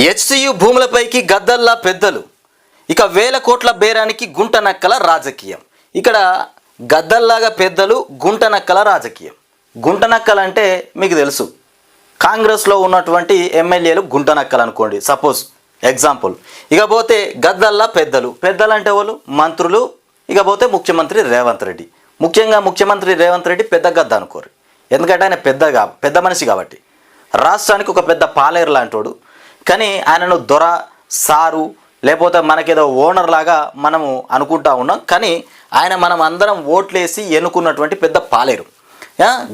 HCU భూములపైకి గద్దల్లా పెద్దలు. ఇక వేల కోట్ల బేరానికి గుంట నక్కల రాజకీయం. ఇక్కడ గద్దల్లాగా పెద్దలు గుంట నక్కల రాజకీయం. గుంట నక్కలంటే మీకు తెలుసు. కాంగ్రెస్లో ఉన్నటువంటి ఎమ్మెల్యేలు గుంట నక్కలు అనుకోండి. సపోజ్ ఎగ్జాంపుల్ ఇకపోతే గద్దల్లా పెద్దలు. పెద్దలు అంటే వాళ్ళు మంత్రులు. ఇకపోతే ముఖ్యమంత్రి రేవంత్ రెడ్డి. ముఖ్యంగా ముఖ్యమంత్రి రేవంత్ రెడ్డి పెద్ద గద్ద అనుకోరు. ఎందుకంటే ఆయన పెద్దగా పెద్ద మనిషి కాబట్టి. రాష్ట్రానికి ఒక పెద్ద పాలేరు లాంటోడు. కానీ ఆయనను దొర సారు లేకపోతే మనకేదో ఓనర్ లాగా మనము అనుకుంటా ఉన్నాం. కానీ ఆయన మనం అందరం ఓట్లేసి ఎన్నుకున్నటువంటి పెద్ద పాలేరు.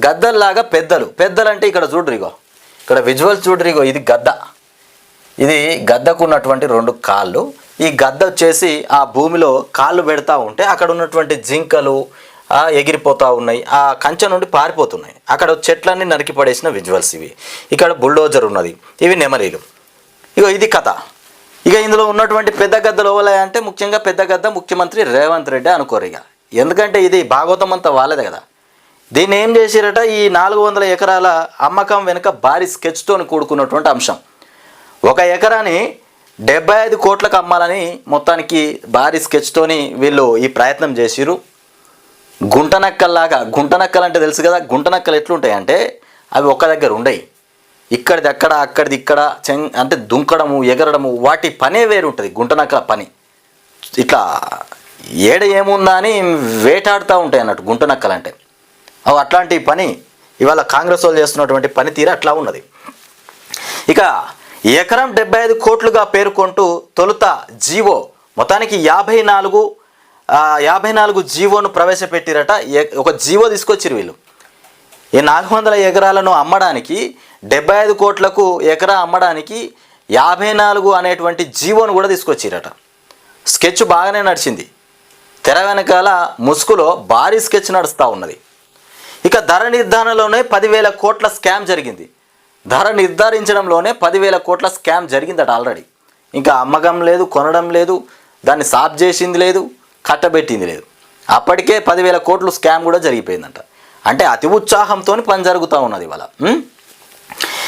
గద్దల్లాగా పెద్దలు. పెద్దలు అంటే ఇక్కడ చూడరిగో ఇక్కడ విజువల్స్ చూడరిగో ఇది గద్ద. ఇది గద్దకు ఉన్నటువంటి రెండు కాళ్ళు. ఈ గద్ద వచ్చేసి ఆ భూమిలో కాళ్ళు పెడతా ఉంటే అక్కడ ఉన్నటువంటి జింకలు ఎగిరిపోతూ ఉన్నాయి. ఆ కంచె నుండి పారిపోతున్నాయి. అక్కడ చెట్లన్నీ నరికి పడేసిన విజువల్స్ ఇవి. ఇక్కడ బుల్డోజర్ ఉన్నది. ఇవి నెమలీలు. ఇగో ఇది కథ. ఇక ఇందులో ఉన్నటువంటి పెద్ద గద్దలు ఓవలే అంటే ముఖ్యంగా పెద్ద గద్ద ముఖ్యమంత్రి రేవంత్ రెడ్డి అనుకోరు ఇక ఎందుకంటే ఇది భాగవతం అంతా వాళ్ళదే కదా. దీన్ని ఏం చేసిరట? ఈ నాలుగు వందల ఎకరాల అమ్మకం వెనుక భారీ స్కెచ్తో కూడుకున్నటువంటి అంశం. ఒక ఎకరాని డెబ్బై ఐదు కోట్లకు అమ్మాలని మొత్తానికి భారీ స్కెచ్తోని వీళ్ళు ఈ ప్రయత్నం చేసిరు గుంటనక్కల్లాగా గుంటనక్కలు అంటే తెలుసు కదా గుంటనక్కలు ఎట్లుంటాయంటే అవి ఒక్క దగ్గర ఉండయి. ఇక్కడిది అక్కడ అక్కడిది ఇక్కడ చెం అంటే దుంకడము ఎగరడము వాటి పనే వేరుంటుంది గుంటనక్కల పని. ఇట్లా ఏడ ఏముందా అని వేటాడుతూ ఉంటాయి అన్నట్టు గుంటనక్కలు అంటే అవి అట్లాంటి పని ఇవాళ కాంగ్రెస్ వాళ్ళు చేస్తున్నటువంటి పనితీరు అట్లా ఉన్నది. ఇక ఎకరం డెబ్బై ఐదు కోట్లుగా పేర్కొంటూ తొలుత జీవో మొత్తానికి యాభై నాలుగు యాభై నాలుగు జీవోను ప్రవేశపెట్టిరట ఒక జీవో తీసుకొచ్చిరు వీళ్ళు. ఈ నాలుగు వందల ఎకరాలను అమ్మడానికి డెబ్బై ఐదు కోట్లకు ఎకరా అమ్మడానికి యాభై నాలుగు అనేటువంటి జీవోను కూడా తీసుకొచ్చిరట. స్కెచ్ బాగానే నడిచింది. తెర వెనకాల ముసుగులో భారీ స్కెచ్ నడుస్తూ ఉన్నది. ఇక ధర నిర్ధారణలోనే పదివేల కోట్ల స్కామ్ జరిగింది. ధర నిర్ధారించడంలోనే పదివేల కోట్ల స్కామ్ జరిగిందట ఆల్రెడీ. ఇంకా అమ్మకం లేదు కొనడం లేదు దాన్ని సాప్ చేసింది లేదు కట్టబెట్టింది లేదు. అప్పటికే పదివేల కోట్లు స్కామ్ కూడా జరిగిపోయిందంట. అంటే అతి ఉత్సాహంతో పని జరుగుతూ ఉన్నది ఇవాళ.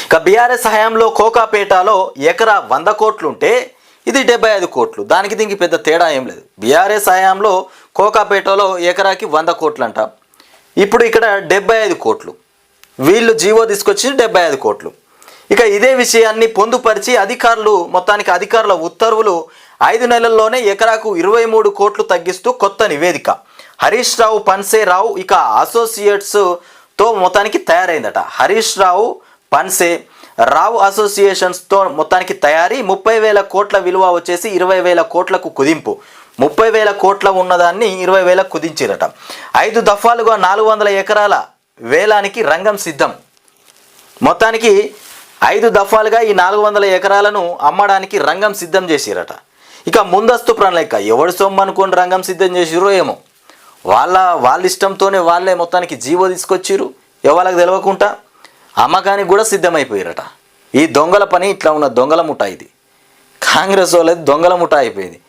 ఇక బీఆర్ఎస్ హయాంలో కోకాపేటలో ఎకరా వంద కోట్లుంటే ఇది డెబ్బై ఐదు కోట్లు. దానికి దీనికి పెద్ద తేడా ఏం లేదు. బీఆర్ఎస్ హయాంలో కోకాపేటలో ఎకరాకి వంద కోట్లు అంట ఇప్పుడు ఇక్కడ డెబ్బై ఐదు కోట్లు. వీళ్ళు జీవో తీసుకొచ్చి డెబ్బై ఐదు కోట్లు. ఇక ఇదే విషయాన్ని పొందుపరిచి అధికారులు మొత్తానికి అధికారుల ఉత్తర్వులు ఐదు నెలల్లోనే ఎకరాకు ఇరవై మూడు కోట్లు తగ్గిస్తూ కొత్త నివేదిక. హరీష్ రావు పన్సే రావు ఇక అసోసియేట్స్తో మొత్తానికి తయారైందట. హరీష్ రావు పన్సే రావు అసోసియేషన్స్తో మొత్తానికి తయారీ ముప్పై వేల కోట్ల విలువ వచ్చేసి ఇరవై వేల కోట్లకు కుదింపు. ముప్పై వేల కోట్ల ఉన్నదాన్ని ఇరవై వేల కుదించిరట. ఐదు దఫాలుగా నాలుగు వందల ఎకరాల వేలానికి రంగం సిద్ధం. మొత్తానికి ఐదు దఫాలుగా ఈ నాలుగు వందల ఎకరాలను అమ్మడానికి రంగం సిద్ధం చేసిరట. ఇక ముందస్తు ప్రణాళిక ఎవడు సొమ్ము అనుకోని రంగం సిద్ధం చేసిరో ఏమో. వాళ్ళ వాళ్ళ ఇష్టంతోనే వాళ్ళే మొత్తానికి జీవో తీసుకొచ్చిరు. ఎవరికి తెలియకుండా అమ్మకానికి కూడా సిద్ధమైపోయారట. ఈ దొంగల పని ఇట్లా ఉన్న దొంగల ముఠా ఇది. కాంగ్రెస్ వాళ్ళది దొంగల ముఠా అయిపోయింది.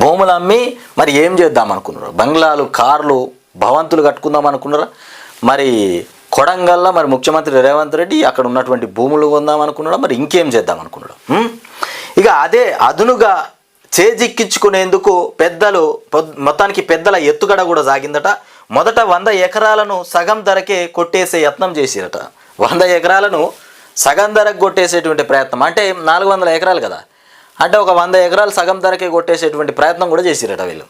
భూములు అమ్మి మరి ఏం చేద్దాం అనుకున్నారు? బంగ్లాలు కార్లు భవంతులు కట్టుకుందాం అనుకున్నారా? మరి కొడంగల్లో మరి ముఖ్యమంత్రి రేవంత్ రెడ్డి అక్కడ ఉన్నటువంటి భూములు కొందాం అనుకున్నాడు? మరి ఇంకేం చేద్దాం అనుకున్నాడు? ఇక అదే అదునుగా చేజిక్కించుకునేందుకు పెద్దలు మొత్తానికి పెద్దల ఎత్తుగడ కూడా సాగిందట. మొదట వంద ఎకరాలను సగం ధరకే కొట్టేసే యత్నం చేసిరట. వంద ఎకరాలను సగం ధరకు కొట్టేసేటువంటి ప్రయత్నం. అంటే నాలుగు వందల ఎకరాలు కదా. అంటే ఒక వంద ఎకరాలు సగం ధరకే కొట్టేసేటువంటి ప్రయత్నం కూడా చేసిరట వీళ్ళు.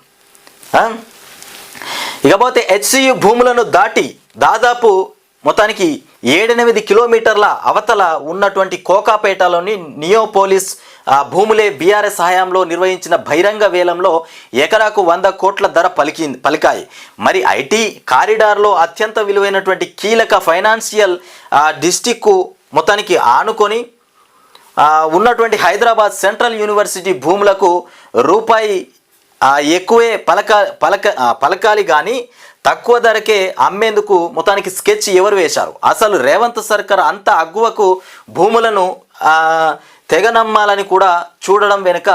ఇకపోతే హెచ్సియు భూములను దాటి దాదాపు మొత్తానికి ఏడెనిమిది కిలోమీటర్ల అవతల ఉన్నటువంటి కోకాపేటలోని నియోపోలిస్ ఆ, భూములే బీఆర్ఎస్ హయాంలో నిర్వహించిన బహిరంగ వేలంలో ఎకరాకు వంద కోట్ల ధర పలికి పలికాయి. మరి ఐటీ కారిడార్లో అత్యంత విలువైనటువంటి కీలక ఫైనాన్షియల్ డిస్టిక్కు మొత్తానికి ఆనుకొని ఉన్నటువంటి హైదరాబాద్ సెంట్రల్ యూనివర్సిటీ భూములకు రూపాయి ఎక్కువే పలక పలక పలకాలి కానీ తక్కువ ధరకే అమ్మేందుకు మొత్తానికి స్కెచ్ ఎవరు వేశారు? అసలు రేవంత్ సర్కార్ అంత అగ్గువకు భూములను తెగ తెగనమ్మాలని కూడా చూడడం వెనుక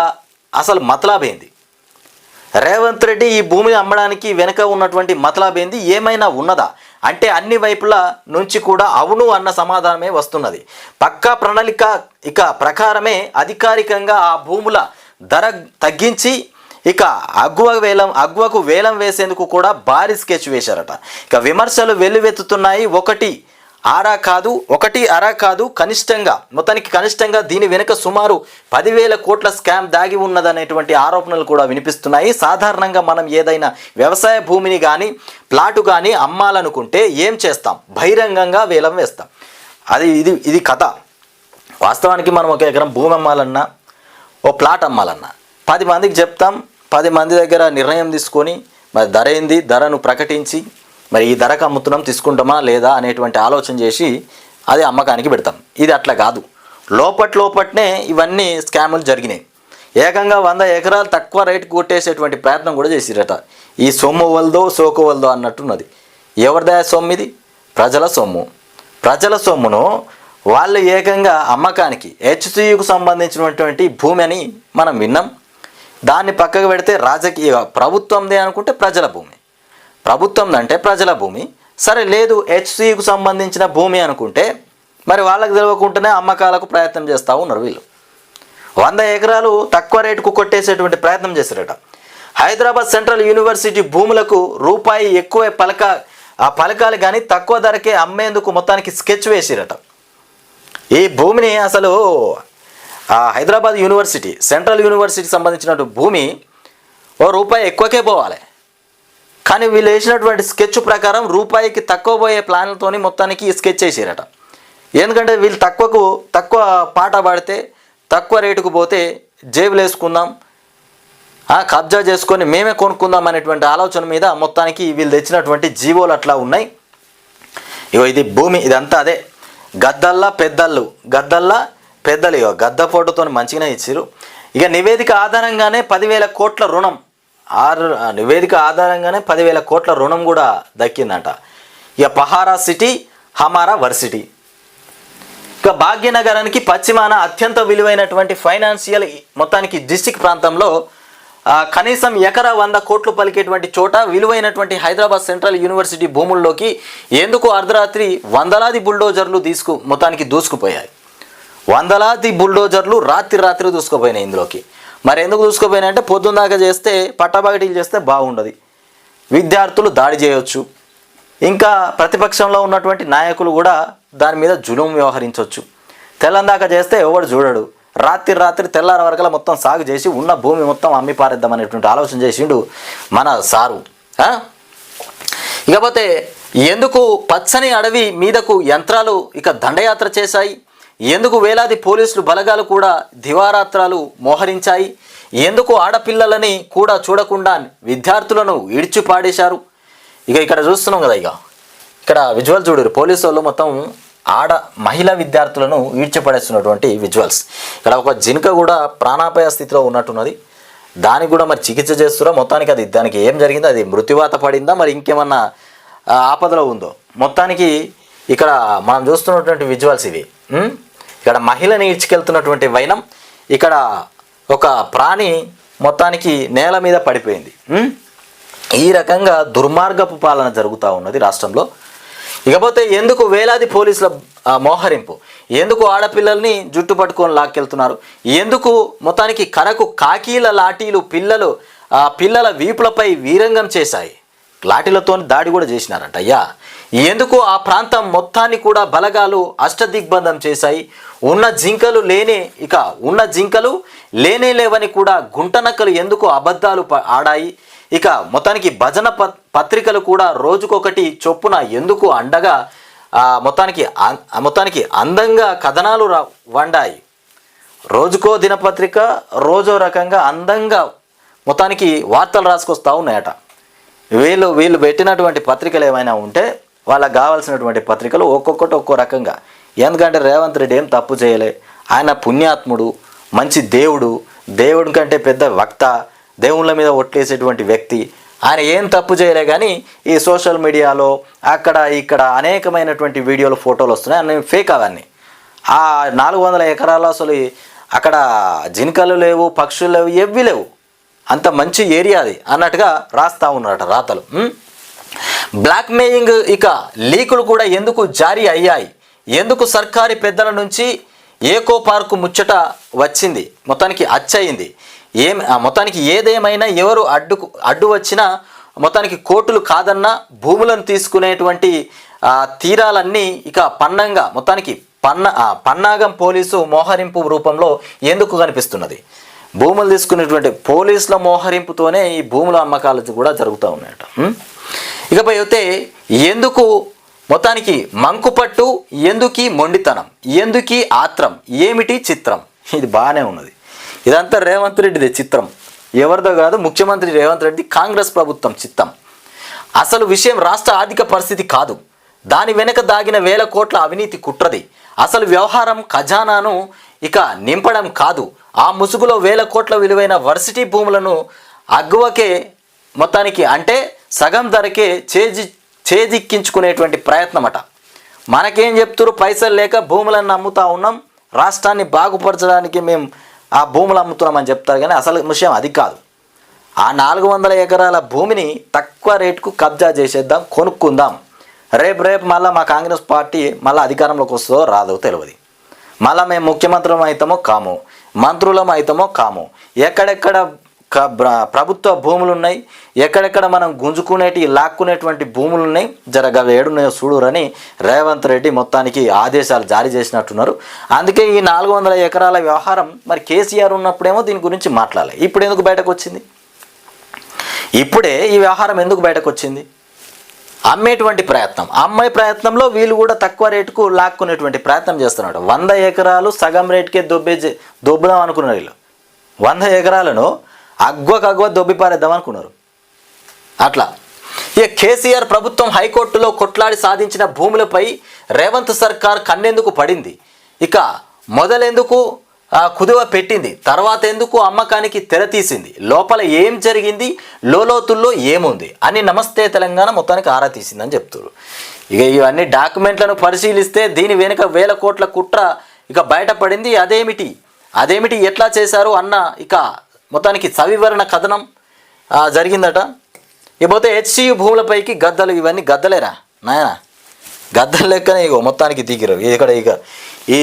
అసలు మతలాబేంది రేవంత్ రెడ్డి ఈ భూమిని అమ్మడానికి వెనుక ఉన్నటువంటి మతలాబేంది ఏమైనా ఉన్నదా? అంటే అన్ని వైపుల నుంచి కూడా అవును అన్న సమాధానమే వస్తున్నది. పక్కా ప్రణాళిక ఇక ప్రకారమే అధికారికంగా ఆ భూముల ధర తగ్గించి ఇక అగ్వ వేలం అగ్వకు వేలం వేసేందుకు కూడా భారీ స్కెచ్ వేశారట. ఇక విమర్శలు వెల్లువెత్తుతున్నాయి. ఒకటి ఆరా కాదు ఒకటి అరా కాదు కనిష్టంగా మొత్తానికి కనిష్టంగా దీని వెనుక సుమారు పదివేల కోట్ల స్కామ్ దాగి ఉన్నదనేటువంటి ఆరోపణలు కూడా వినిపిస్తున్నాయి. సాధారణంగా మనం ఏదైనా వ్యవసాయ భూమిని కానీ ప్లాటు కానీ అమ్మాలనుకుంటే ఏం చేస్తాం? బహిరంగంగా వేలం వేస్తాం. అది ఇది ఇది కథ. వాస్తవానికి మనం ఒక ఎకరం భూమి అమ్మాలన్నా ఓ ప్లాట్ అమ్మాలన్నా పది మందికి చెప్తాం పది మంది దగ్గర నిర్ణయం తీసుకొని మరి ధర ఏంది? ధరను ప్రకటించి మరి ఈ ధరకు అమ్ముతున్నాం తీసుకుంటామా లేదా అనేటువంటి ఆలోచన చేసి అది అమ్మకానికి పెడతాం. ఇది అట్లా కాదు. లోపట్ లోపట్నే ఇవన్నీ స్కాములు జరిగినాయి. ఏకంగా వంద ఎకరాలు తక్కువ రేటు కొట్టేసేటువంటి ప్రయత్నం కూడా చేసిరట. ఈ సొమ్ము వల్దో సోకు వల్దో అన్నట్టున్నది. ఎవరిదా సొమ్ము ఇది? ప్రజల సొమ్ము. ప్రజల సొమ్మును వాళ్ళు ఏకంగా అమ్మకానికి హెచ్సియుకు సంబంధించినటువంటి భూమి అని మనం విన్నాం. దాన్ని పక్కకు పెడితే రాజకీయ ప్రభుత్వందే అనుకుంటే ప్రజల భూమి. ప్రభుత్వం అంటే ప్రజల భూమి. సరే లేదు హెచ్సికు సంబంధించిన భూమి అనుకుంటే మరి వాళ్ళకి తెలియకుండానే అమ్మకాలకు ప్రయత్నం చేస్తూ ఉన్నారు వీళ్ళు. వంద ఎకరాలు తక్కువ రేటుకు కొట్టేసేటువంటి ప్రయత్నం చేశారట. హైదరాబాద్ సెంట్రల్ యూనివర్సిటీ భూములకు రూపాయి ఎక్కువ పలక ఆ పలకాలు కానీ తక్కువ ధరకే అమ్మేందుకు మొత్తానికి స్కెచ్ వేసిరట. ఈ భూమిని అసలు హైదరాబాద్ యూనివర్సిటీ సెంట్రల్ యూనివర్సిటీకి సంబంధించినటువంటి భూమి ఓ రూపాయి ఎక్కువకే పోవాలి. కానీ వీళ్ళు వేసినటువంటి స్కెచ్ ప్రకారం రూపాయికి తక్కువ పోయే ప్లాన్లతోని మొత్తానికి స్కెచ్ చేసారట ఎందుకంటే వీళ్ళు తక్కువకు తక్కువ పాట పాడితే తక్కువ రేటుకు పోతే జేబులు వేసుకుందాం కబ్జా చేసుకొని మేమే కొనుక్కుందాం అనేటువంటి ఆలోచన మీద మొత్తానికి వీళ్ళు తెచ్చినటువంటి జీవోలు అట్లా ఉన్నాయి. ఇగో ఇది భూమి ఇదంతా అదే. గద్దల్లా పెద్దళ్ళు గద్దల్లా పెద్దలు ఇక గద్ద ఫోటోతో మంచిగానే ఇచ్చారు ఇక నివేదిక ఆధారంగానే పదివేల కోట్ల రుణం. ఆరు ఆ నివేదిక ఆధారంగానే పదివేల కోట్ల రుణం కూడా దక్కిందంట. ఇక పహారా సిటీ హమారా వర్సిటీ. ఇక భాగ్యనగరానికి పశ్చిమాన అత్యంత విలువైనటువంటి ఫైనాన్షియల్ మొత్తానికి డిస్టిక్ ప్రాంతంలో కనీసం ఎకరా వంద కోట్లు పలికేటువంటి చోట విలువైనటువంటి హైదరాబాద్ సెంట్రల్ యూనివర్సిటీ భూముల్లోకి ఎందుకు అర్ధరాత్రి వందలాది బుల్డోజర్లు తీసుకు మొత్తానికి దూసుకుపోయాయి. వందలాది బుల్డోజర్లు రాత్రి రాత్రి దూసుకుపోయినాయి ఇందులోకి. మరి ఎందుకు దూసుకుపోయినాయి అంటే పొద్దున్నాక చేస్తే పట్టబగటీలు చేస్తే బాగుండదు. విద్యార్థులు దాడి చేయొచ్చు. ఇంకా ప్రతిపక్షంలో ఉన్నటువంటి నాయకులు కూడా దాని మీద జులుం వ్యవహరించవచ్చు తెల్లందాక చేస్తే ఎవడు చూడడు. రాత్రి రాత్రి తెల్లారి వరకల మొత్తం సాగు చేసి ఉన్న భూమి మొత్తం అమ్మి పారేద్దామనేటువంటి ఆలోచన చేసిండు మన సారు. ఇకపోతే ఎందుకు పచ్చని అడవి మీదకు యంత్రాలు ఇక దండయాత్ర చేశాయి? ఎందుకు వేలాది పోలీసులు బలగాలు కూడా దివారాత్రాలు మోహరించాయి? ఎందుకు ఆడపిల్లలని కూడా చూడకుండా విద్యార్థులను ఈడ్చి పాడేశారు ఇక ఇక్కడ చూస్తున్నాం కదా ఇక. ఇక్కడ విజువల్ చూడరు పోలీసు వాళ్ళు మొత్తం ఆడ మహిళా విద్యార్థులను ఈడ్చిపడేస్తున్నటువంటి విజువల్స్. ఇక్కడ ఒక జింక కూడా ప్రాణాపాయ స్థితిలో ఉన్నట్టున్నది. దానికి కూడా మరి చికిత్స చేస్తురా మొత్తానికి అది దానికి ఏం జరిగిందో? అది మృత్యువాత పడిందా? మరి ఇంకేమన్నా ఆపదలో ఉందో? మొత్తానికి ఇక్కడ మనం చూస్తున్నటువంటి విజువల్స్ ఇవి. ఇక్కడ మహిళని ఈడ్చుకెళ్తున్నటువంటి వైనం ఇక్కడ ఒక ప్రాణి మొత్తానికి నేల మీద పడిపోయింది. ఈ రకంగా దుర్మార్గపు పాలన జరుగుతూ ఉన్నది రాష్ట్రంలో. ఇకపోతే ఎందుకు వేలాది పోలీసుల మోహరింపు? ఎందుకు ఆడపిల్లల్ని జుట్టు పట్టుకొని లాక్కెళ్తున్నారు? ఎందుకు మొత్తానికి కరకు కాకీల లాఠీలు పిల్లలు ఆ పిల్లల వీపులపై వీరంగం చేశాయి? లాఠీలతో దాడి కూడా చేసినారంట. అయ్యా ఎందుకు ఆ ప్రాంతం మొత్తాన్ని కూడా బలగాలు అష్టదిగ్బంధం చేశాయి. ఉన్న జింకలు లేనే ఇక ఉన్న జింకలు లేనే లేవని కూడా గుంటనక్కలు ఎందుకు అబద్ధాలు ఆడాయి. ఇక మొత్తానికి భజన ప- పత్రికలు కూడా రోజుకొకటి చొప్పున ఎందుకు అండగా మొత్తానికి అం- మొత్తానికి అందంగా కథనాలు వండాయి. రోజుకో దినపత్రిక రోజో రకంగా అందంగా మొత్తానికి వార్తలు రాసుకొస్తూ ఉన్నాయట. వీళ్ళు వీళ్ళు పెట్టినటువంటి పత్రికలు ఏమైనా ఉంటే వాళ్ళకి కావాల్సినటువంటి పత్రికలు ఒక్కొక్కటి ఒక్కో రకంగా. ఎందుకంటే రేవంత్ రెడ్డి ఏం తప్పు చేయలే. ఆయన పుణ్యాత్ముడు మంచి దేవుడు దేవుడి కంటే పెద్ద వక్త దేవుళ్ళ మీద ఒట్లేసేటువంటి వ్యక్తి. ఆయన ఏం తప్పు చేయలే కానీ ఈ సోషల్ మీడియాలో అక్కడ ఇక్కడ అనేకమైనటువంటి వీడియోలు ఫోటోలు వస్తున్నాయి. అన్నీ ఫేక్ అవన్నీ. ఆ నాలుగు వందల ఎకరాలు అసలు అక్కడ జింకలు లేవు పక్షులు లేవు ఎవ్వి లేవు. అంత మంచి ఏరియా అది అన్నట్టుగా రాస్తా ఉన్నారట రాతలు. బ్లాక్ మెయిలింగ్ ఇక లీకులు కూడా ఎందుకు జారీ అయ్యాయి? ఎందుకు సర్కారీ పెద్దల నుంచి ఏకో పార్కు ముచ్చట వచ్చింది? మొత్తానికి అచ్చయింది. ఏం మొత్తానికి ఏదేమైనా ఎవరు అడ్డుకు అడ్డు వచ్చినా మొత్తానికి కోర్టులు కాదన్నా భూములను తీసుకునేటువంటి తీరాలన్నీ ఇక పన్నంగా మొత్తానికి పన్న పన్నాగం పోలీసు మోహరింపు రూపంలో ఎందుకు కనిపిస్తున్నది? భూములు తీసుకునేటువంటి పోలీసుల మోహరింపుతోనే ఈ భూముల అమ్మకాలు కూడా జరుగుతూ ఉన్నాయట. ఇకపై అయితే ఎందుకు మొత్తానికి మంకుపట్టు ఎందుకీ మొండితనం ఎందుకీ ఆత్రం ఏమిటి చిత్రం? ఇది బాగానే ఉన్నది. ఇదంతా రేవంత్ రెడ్డిదే చిత్రం. ఎవరిదో కాదు ముఖ్యమంత్రి రేవంత్ రెడ్డి కాంగ్రెస్ ప్రభుత్వం చిత్తం. అసలు విషయం రాష్ట్ర ఆర్థిక పరిస్థితి కాదు. దాని వెనుక దాగిన వేల కోట్ల అవినీతి కుట్రది. అసలు వ్యవహారం ఖజానాను ఇక నింపడం కాదు. ఆ ముసుగులో వేల కోట్ల విలువైన వర్సిటీ భూములను అగ్గువకే మొత్తానికి అంటే సగం ధరకే చేజి చేజిక్కించుకునేటువంటి ప్రయత్నం అట మనకేం చెప్తున్నారు పైసలు లేక భూములను అమ్ముతా ఉన్నాం. రాష్ట్రాన్ని బాగుపరచడానికి మేము ఆ భూములు అమ్ముతున్నామని చెప్తారు కానీ అసలు విషయం అది కాదు. ఆ నాలుగు వందల ఎకరాల భూమిని తక్కువ రేటుకు కబ్జా చేసేద్దాం కొనుక్కుందాం. రేపు రేపు మళ్ళీ మా కాంగ్రెస్ పార్టీ మళ్ళీ అధికారంలోకి వస్తుందో రాదో తెలియదు మళ్ళీ మేము ముఖ్యమంత్రులం అవుతామో కాము మంత్రులం అవుతామో కాము ఎక్కడెక్కడ ప్రభుత్వ భూములు ఉన్నాయి ఎక్కడెక్కడ మనం గుంజుకునేటి లాక్కునేటువంటి భూములు ఉన్నాయి జరగ ఏడున్నాయో చూడురని రేవంత్ రెడ్డి మొత్తానికి ఆదేశాలు జారీ చేసినట్టున్నారు. అందుకే ఈ నాలుగు వందల ఎకరాల వ్యవహారం మరి కేసీఆర్ ఉన్నప్పుడేమో దీని గురించి మాట్లాడాలి. ఇప్పుడు ఎందుకు బయటకు వచ్చింది ఇప్పుడే ఈ వ్యవహారం ఎందుకు బయటకు వచ్చింది అమ్మేటువంటి ప్రయత్నం. అమ్మాయి ప్రయత్నంలో వీళ్ళు కూడా తక్కువ రేటుకు లాక్కునేటువంటి ప్రయత్నం చేస్తున్నాడు. వంద ఎకరాలు సగం రేటుకే దొబ్బే దొబ్బుదాం అనుకున్నారు వీళ్ళు. వంద ఎకరాలను అగ్వకగ్వ అగ్వ అనుకున్నారు. అట్లా. ఇక కేసీఆర్ ప్రభుత్వం హైకోర్టులో కొట్లాడి సాధించిన భూములపై రేవంత్ సర్కార్ కన్నెందుకు పడింది? ఇక మొదలెందుకు కుదువ పెట్టింది? తర్వాత ఎందుకు అమ్మకానికి తెర తీసింది? లోపల ఏం జరిగింది? లోలోతుల్లో ఏముంది? అని నమస్తే తెలంగాణ మొత్తానికి ఆరా తీసిందని చెప్తారు ఇక ఇవన్నీ డాక్యుమెంట్లను పరిశీలిస్తే దీని వెనుక వేల కోట్ల కుట్ర ఇక బయటపడింది. అదేమిటి? అదేమిటి? ఎట్లా చేశారు అన్న ఇక మొత్తానికి సవివరణ కథనం జరిగిందట. ఇకపోతే హెచ్సియు భూములపైకి గద్దలు ఇవన్నీ గద్దలేరా? నాయన గద్దలు లెక్కనే ఇగో మొత్తానికి దిగిరు ఇక్కడ ఇక ఈ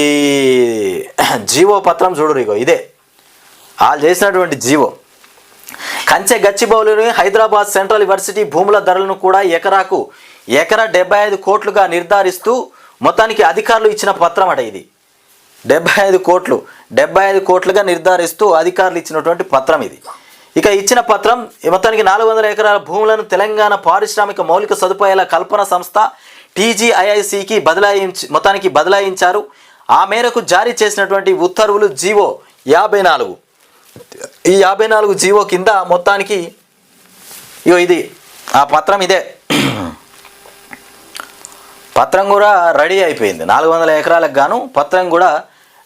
జీవో పత్రం చూడరు ఇగో ఇదే. వాళ్ళు చేసినటువంటి జీవో. కంచె గచ్చిబౌలిని హైదరాబాద్ సెంట్రల్ యూనివర్సిటీ భూముల ధరలను కూడా ఎకరాకు ఎకరా డెబ్బై ఐదు కోట్లుగా నిర్ధారిస్తూ మొత్తానికి అధికారులు ఇచ్చిన పత్రం అట ఇది. డెబ్బై ఐదు కోట్లు డెబ్బై ఐదు కోట్లుగా నిర్ధారిస్తూ అధికారులు ఇచ్చినటువంటి పత్రం ఇది. ఇక ఇచ్చిన పత్రం మొత్తానికి నాలుగు వందల ఎకరాల భూములను తెలంగాణ పారిశ్రామిక మౌలిక సదుపాయాల కల్పన సంస్థ టీజీఐఐసికి బదలాయించి మొత్తానికి బదలాయించారు. ఆ మేరకు జారీ చేసినటువంటి ఉత్తర్వులు జీవో యాభై నాలుగు. ఈ యాభై నాలుగు జీవో కింద మొత్తానికి ఇగో ఇది ఆ పత్రం ఇదే. పత్రం కూడా రెడీ అయిపోయింది. నాలుగు వందల ఎకరాలకు గాను పత్రం కూడా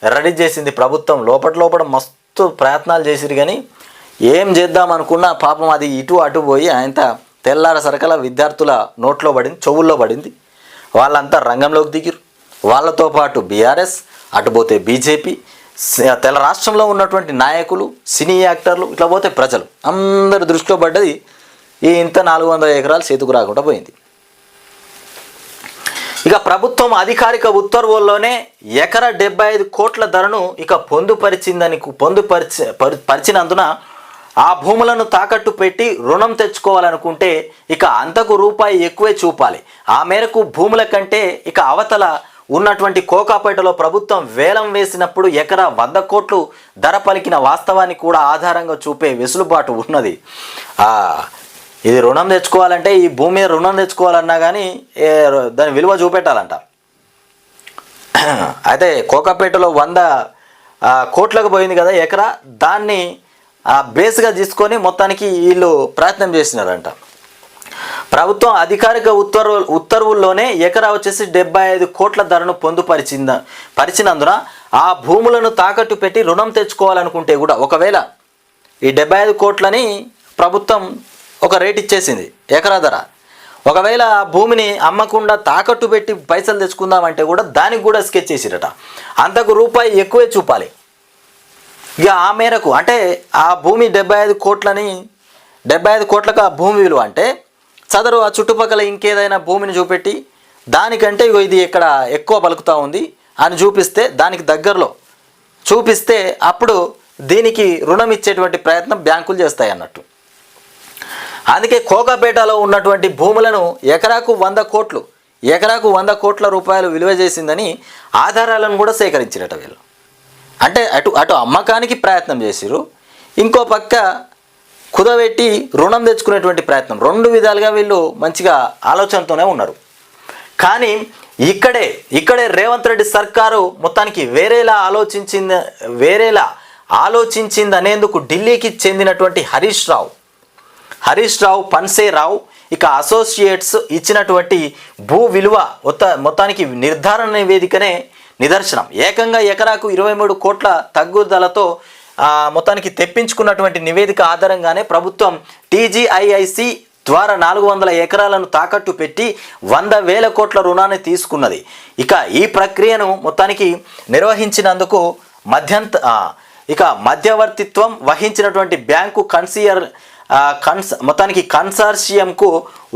రెడీ చేసింది ప్రభుత్వం. లోపల లోపల మస్తు ప్రయత్నాలు చేసిరు కానీ ఏం చేద్దాం అనుకున్నా పాపం అది ఇటు అటు పోయి ఆయన తెల్లార సరకల విద్యార్థుల నోట్లో పడింది చెవుల్లో పడింది. వాళ్ళంతా రంగంలోకి దిగిరు వాళ్ళతో పాటు బీఆర్ఎస్ అటు పోతే బీజేపీ తెల రాష్ట్రంలో ఉన్నటువంటి నాయకులు సినీ యాక్టర్లు ఇట్లా పోతే ప్రజలు. అందరి దృష్టిలో పడ్డది ఈ ఇంత నాలుగు వందల ఎకరాలు చేతుకు రాకుండా పోయింది. ఇక ప్రభుత్వం అధికారిక ఉత్తర్వుల్లోనే ఎకర డెబ్బై ఐదు కోట్ల ధరను ఇక పొందుపరిచిందని పొందుపరిచి పరి- పరిచినందున ఆ భూములను తాకట్టు పెట్టి రుణం తెచ్చుకోవాలనుకుంటే ఇక అంతకు రూపాయి ఎక్కువే చూపాలి. ఆ మేరకు భూముల కంటే ఇక అవతల ఉన్నటువంటి కోకాపేటలో ప్రభుత్వం వేలం వేసినప్పుడు ఎకరా వంద కోట్లు ధర పలికిన వాస్తవాన్ని కూడా ఆధారంగా చూపే వెసులుబాటు ఉన్నది. ఇది రుణం తెచ్చుకోవాలంటే ఈ భూమి మీద రుణం తెచ్చుకోవాలన్నా కానీ ఏ, దాని విలువ చూపెట్టాలంట. అయితే కోకాపేటలో వంద కోట్లకు పోయింది కదా ఎకరా దాన్ని ఆ, బేస్గా తీసుకొని మొత్తానికి వీళ్ళు ప్రయత్నం చేసినారంట. ప్రభుత్వం అధికారిక ఉత్తర్వు ఉత్తర్వుల్లోనే ఎకరా వచ్చేసి డెబ్బై ఐదు కోట్ల ధరను పొందుపరిచింద పరిచినందున ఆ భూములను తాకట్టు పెట్టి రుణం తెచ్చుకోవాలనుకుంటే కూడా ఒకవేళ ఈ డెబ్బై ఐదు కోట్లని ప్రభుత్వం ఒక రేట్ ఇచ్చేసింది. ఎకరా ధర. ఒకవేళ భూమిని అమ్మకుండా తాకట్టు పెట్టి పైసలు తెచ్చుకుందామంటే కూడా దానికి కూడా స్కెచ్ చేసిరట. అంతకు రూపాయి ఎక్కువే చూపాలి. ఇక ఆ మేరకు అంటే ఆ భూమి డెబ్బై ఐదు కోట్లని డెబ్బై ఐదు కోట్లకు ఆ భూమి విలువ అంటే సదరు ఆ చుట్టుపక్కల ఇంకేదైనా భూమిని చూపెట్టి దానికంటే ఇగో ఇది ఇక్కడ ఎక్కువ పలుకుతూ ఉంది అని చూపిస్తే దానికి దగ్గరలో చూపిస్తే అప్పుడు దీనికి రుణం ఇచ్చేటువంటి ప్రయత్నం బ్యాంకులు చేస్తాయి అన్నట్టు అందుకే కోకాపేటలో ఉన్నటువంటి భూములను ఎకరాకు వంద కోట్లు ఎకరాకు వంద కోట్ల రూపాయలు విలువ చేసిందని ఆధారాలను కూడా సేకరించిరట వీళ్ళు. అంటే అటు అటు అమ్మకానికి ప్రయత్నం చేసిరు ఇంకో పక్క కుదబెట్టి రుణం తెచ్చుకునేటువంటి ప్రయత్నం. రెండు విధాలుగా వీళ్ళు మంచిగా ఆలోచనతోనే ఉన్నారు. కానీ ఇక్కడే ఇక్కడే రేవంత్ రెడ్డి సర్కారు మొత్తానికి వేరేలా ఆలోచించింది వేరేలా ఆలోచించింది అనేందుకు ఢిల్లీకి చెందినటువంటి హరీష్ రావు హరీష్ రావు పన్సే రావు ఇక అసోసియేట్స్ ఇచ్చినటువంటి భూ విలువ మొత్త మొత్తానికి నిర్ధారణ నివేదికనే నిదర్శనం. ఏకంగా ఎకరాకు ఇరవై మూడు కోట్ల తగ్గుదలతో మొత్తానికి తెప్పించుకున్నటువంటి నివేదిక ఆధారంగానే ప్రభుత్వం టీజీఐఐసి ద్వారా నాలుగు వందల ఎకరాలను తాకట్టు పెట్టి వంద వేల కోట్ల రుణాన్ని తీసుకున్నది. ఇక ఈ ప్రక్రియను మొత్తానికి నిర్వహించినందుకు మధ్యంత ఇక మధ్యవర్తిత్వం వహించినటువంటి బ్యాంకు కన్సియర్ కన్స్ మొత్తానికి కన్సార్షియంకు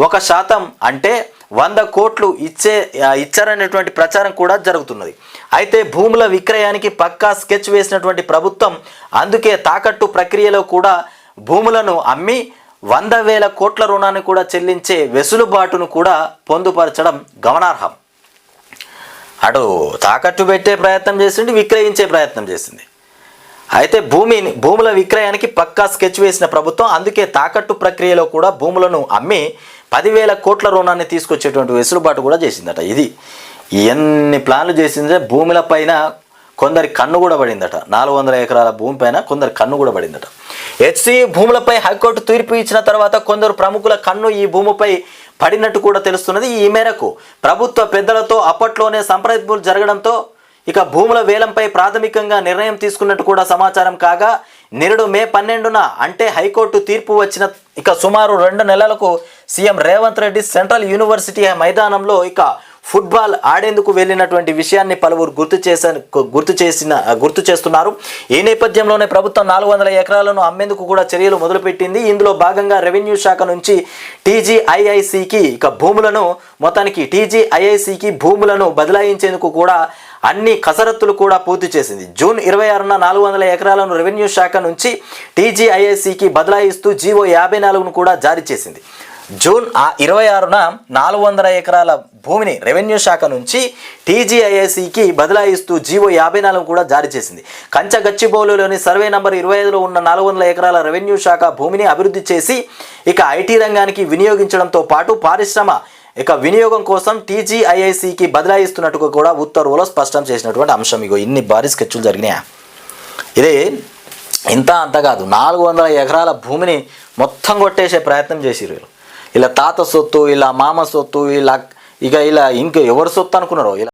ఒక శాతం అంటే వంద కోట్లు ఇచ్చే ఇచ్చారనేటువంటి ప్రచారం కూడా జరుగుతున్నది. అయితే భూముల విక్రయానికి పక్కా స్కెచ్ వేసినటువంటి ప్రభుత్వం అందుకే తాకట్టు ప్రక్రియలో కూడా భూములను అమ్మి వంద వేల కోట్ల రుణాన్ని కూడా చెల్లించే వెసులుబాటును కూడా పొందుపరచడం గమనార్హం. అటు తాకట్టు పెట్టే ప్రయత్నం చేసింది విక్రయించే ప్రయత్నం చేసింది. అయితే భూమిని భూముల విక్రయానికి పక్కా స్కెచ్ వేసిన ప్రభుత్వం అందుకే తాకట్టు ప్రక్రియలో కూడా భూములను అమ్మి పదివేల కోట్ల రుణాన్ని తీసుకొచ్చేటువంటి వెసులుబాటు కూడా చేసిందట ఇది. ఎన్ని ప్లాన్లు చేసిందే భూముల పైన కొందరి కన్ను కూడా పడిందట. నాలుగు వందల ఎకరాల భూమి పైన కొందరి కన్ను కూడా పడిందట. హెచ్సి భూములపై హైకోర్టు తీర్పు ఇచ్చిన తర్వాత కొందరు ప్రముఖుల కన్ను ఈ భూమిపై పడినట్టు కూడా తెలుస్తున్నది. ఈ మేరకు ప్రభుత్వ పెద్దలతో అప్పట్లోనే సంప్రదింపులు జరగడంతో ఇక భూముల వేలంపై ప్రాథమికంగా నిర్ణయం తీసుకున్నట్టు కూడా సమాచారం కాగా నిరుడు మే పన్నెండున అంటే హైకోర్టు తీర్పు వచ్చిన ఇక సుమారు రెండు నెలలకు CM Revanth Reddy central university మైదానంలో ఇక ఫుట్బాల్ ఆడేందుకు వెళ్ళినటువంటి విషయాన్ని పలువురు గుర్తు చేసా గుర్తు చేసిన గుర్తు చేస్తున్నారు. ఈ నేపథ్యంలోనే ప్రభుత్వం నాలుగు వందల ఎకరాలను అమ్మేందుకు కూడా చర్యలు మొదలుపెట్టింది. ఇందులో భాగంగా రెవెన్యూ శాఖ నుంచి టీజీఐఐసికి ఇక భూములను మొత్తానికి టీజీఐఐసికి భూములను బదలాయించేందుకు కూడా అన్ని కసరత్తులు కూడా పూర్తి చేసింది. జూన్ ఇరవై ఆరున నాలుగు వందల ఎకరాలను రెవెన్యూ శాఖ నుంచి టీజీఐఐసికి బదలాయిస్తూ జీవో యాభై నాలుగును కూడా జారీ చేసింది. జూన్ ఆ ఇరవై ఆరున నాలుగు వందల ఎకరాల భూమిని రెవెన్యూ శాఖ నుంచి టీజీఐఐసికి బదలాయిస్తూ జీవో యాభై నాలుగు కూడా జారీ చేసింది. కంచ గచ్చిబౌలులోని సర్వే నంబర్ ఇరవై ఐదులో ఉన్న నాలుగు వందల ఎకరాల రెవెన్యూ శాఖ భూమిని అభివృద్ధి చేసి ఇక ఐటీ రంగానికి వినియోగించడంతో పాటు పారిశ్రమ ఇక వినియోగం కోసం టీజీఐఐసికి బదలాయిస్తున్నట్టుగా కూడా ఉత్తర్వులో స్పష్టం చేసినటువంటి అంశం ఇగో. ఇన్ని భారీ స్కెచ్లు జరిగినాయా? ఇదే ఇంత అంత కాదు. నాలుగు వందల ఎకరాల భూమిని మొత్తం కొట్టేసే ప్రయత్నం చేసిరు వీళ్ళు. ఇలా తాత సొత్తు ఇలా మామ సొత్తు ఇలా ఇక ఇలా ఇంక ఎవరు సొత్తు అనుకున్నారో? ఇలా